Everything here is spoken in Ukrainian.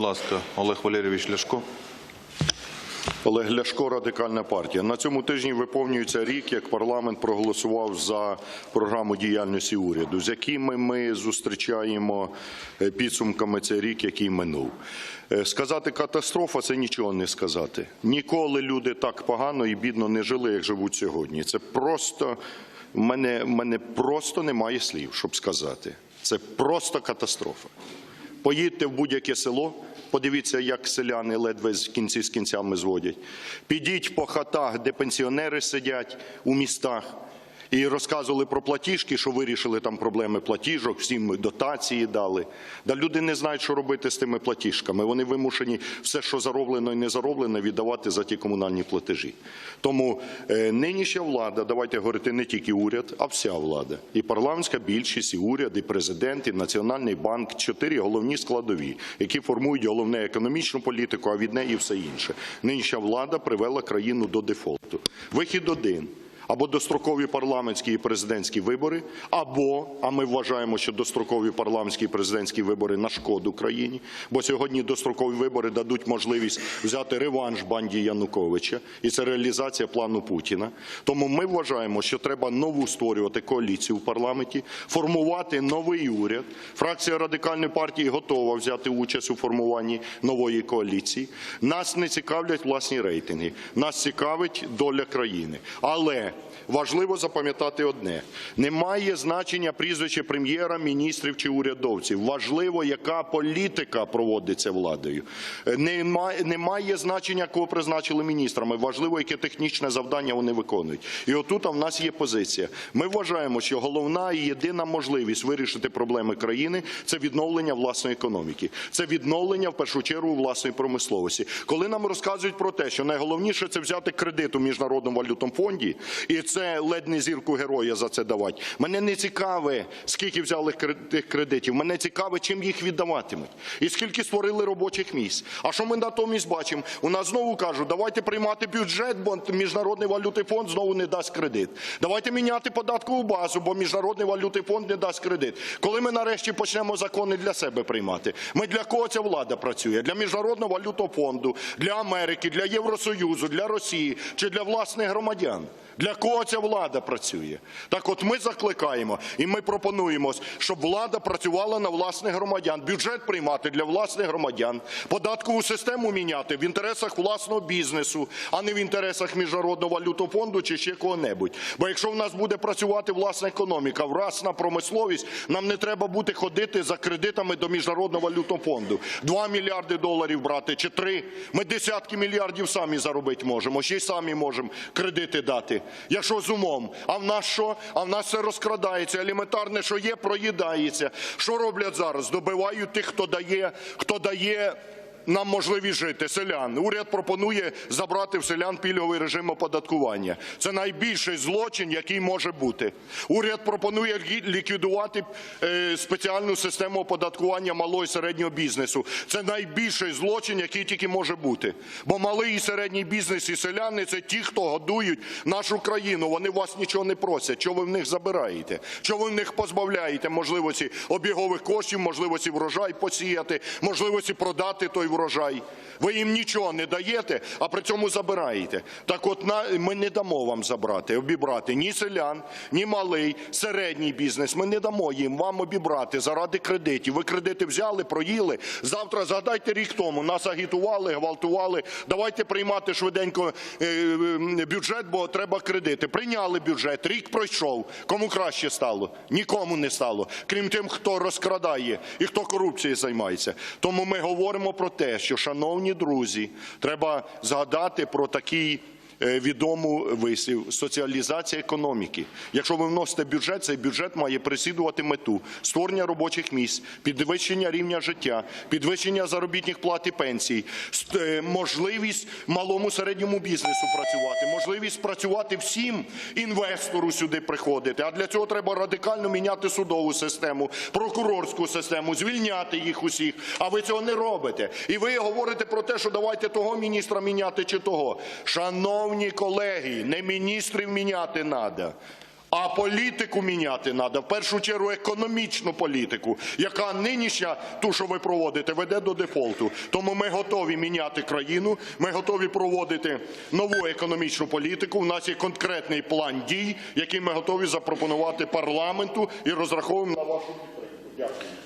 Будь ласка, Олег Валерійович Ляшко. Олег Ляшко, радикальна партія. На цьому тижні виповнюється рік, як парламент проголосував за програму діяльності уряду, з якими ми зустрічаємо е, підсумками цей рік, який минув. Е, Сказати катастрофа це нічого не сказати. Ніколи люди так погано і бідно не жили, як живуть сьогодні. Це просто в мене, мене просто немає слів, щоб сказати. Це просто катастрофа. Поїдьте в будь-яке село, подивіться, як селяни ледве з кінці з кінцями зводять. Підіть по хатах, де пенсіонери сидять у містах. І розказували про платіжки, що вирішили там проблеми платіжок, всім дотації дали. Да люди не знають, що робити з тими платіжками. Вони вимушені все, що зароблено і не зароблено, віддавати за ті комунальні платежі. Тому е, нинішня влада, давайте говорити не тільки уряд, а вся влада. І парламентська більшість, і уряд, і президент, і Національний банк чотири головні складові, які формують головне економічну політику, а від неї все інше. Нинішня влада привела країну до дефолту. Вихід один. Або дострокові парламентські і президентські вибори, або, а ми вважаємо, що дострокові парламентські і президентські вибори на шкоду країні, бо сьогодні дострокові вибори дадуть можливість взяти реванш банді Януковича, і це реалізація плану Путіна. Тому ми вважаємо, що треба нову створювати коаліцію в парламенті, формувати новий уряд. Фракція радикальної партії готова взяти участь у формуванні нової коаліції. Нас не цікавлять власні рейтинги, нас цікавить доля країни. Але важливо запам'ятати одне: немає значення прізвища прем'єра, міністрів чи урядовців. Важливо, яка політика проводиться владою. Е, Немає, немає значення, кого призначили міністрами. Важливо, яке технічне завдання вони виконують. І отут в нас є позиція. Ми вважаємо, що головна і єдина можливість вирішити проблеми країни це відновлення власної економіки, це відновлення в першу чергу власної промисловості. Коли нам розказують про те, що найголовніше це взяти кредит у міжнародному валютному фонді, і це ледь не зірку героя за це давати. Мене не цікаве, скільки взяли тих кредитів. Мене цікаве, чим їх віддаватимуть, і скільки створили робочих місць. А що ми натомість бачимо? У нас знову кажуть, давайте приймати бюджет, бо міжнародний валютний фонд знову не дасть кредит. Давайте міняти податкову базу, бо міжнародний валютний фонд не дасть кредит. Коли ми нарешті почнемо закони для себе приймати, ми для кого ця влада працює? Для міжнародного валютного фонду, для Америки, для Євросоюзу, для Росії чи для власних громадян? Для кого ця влада працює? Так от ми закликаємо і ми пропонуємо, щоб влада працювала на власних громадян, бюджет приймати для власних громадян, податкову систему міняти в інтересах власного бізнесу, а не в інтересах Міжнародного валютного фонду чи ще кого-небудь. Бо якщо в нас буде працювати власна економіка, власна промисловість, нам не треба буде ходити за кредитами до Міжнародного валютного фонду. 2 мільярди доларів брати чи 3. Ми десятки мільярдів самі заробити можемо, ще й самі можемо кредити дати. Якщо з умом. А в нас що? А в нас все розкрадається. Елементарне, що є, проїдається. Що роблять зараз? Добивають тих, хто дає, хто дає нам можливість жити, селян. Уряд пропонує забрати в селян пільговий режим оподаткування. Це найбільший злочин, який може бути. Уряд пропонує лі- ліквідувати е, спеціальну систему оподаткування малого і середнього бізнесу. Це найбільший злочин, який тільки може бути. Бо малий і середній бізнес і селяни це ті, хто годують нашу країну. Вони вас нічого не просять. Чого ви в них забираєте? Чого ви в них позбавляєте можливості обігових коштів, можливості врожай посіяти, можливості продати той врожай? Ви їм нічого не даєте, а при цьому забираєте. Так от ми не дамо вам забрати, обібрати ні селян, ні малий, середній бізнес. Ми не дамо їм вам обібрати заради кредитів. Ви кредити взяли, проїли. Завтра згадайте рік тому. Нас агітували, гвалтували. Давайте приймати швиденько е, е, бюджет, бо треба кредити. Прийняли бюджет. Рік пройшов. Кому краще стало? Нікому не стало. Крім тим, хто розкрадає і хто корупцією займається. Тому ми говоримо про те, що, шановні друзі, треба згадати про такий відому вислів соціалізація економіки. Якщо ви вносите бюджет, цей бюджет має переслідувати мету створення робочих місць, підвищення рівня життя, підвищення заробітних плат і пенсій, е, можливість малому середньому бізнесу працювати, можливість працювати всім інвестору сюди приходити. А для цього треба радикально міняти судову систему, прокурорську систему, звільняти їх усіх. А ви цього не робите. І ви говорите про те, що давайте того міністра міняти чи того. Шановні колеги, не міністрів міняти треба. А політику міняти треба, в першу чергу економічну політику, яка нинішня, ту, що ви проводите, веде до дефолту. Тому ми готові міняти країну, ми готові проводити нову економічну політику. У нас є конкретний план дій, який ми готові запропонувати парламенту і розраховуємо на вашу підтримку. Дякую.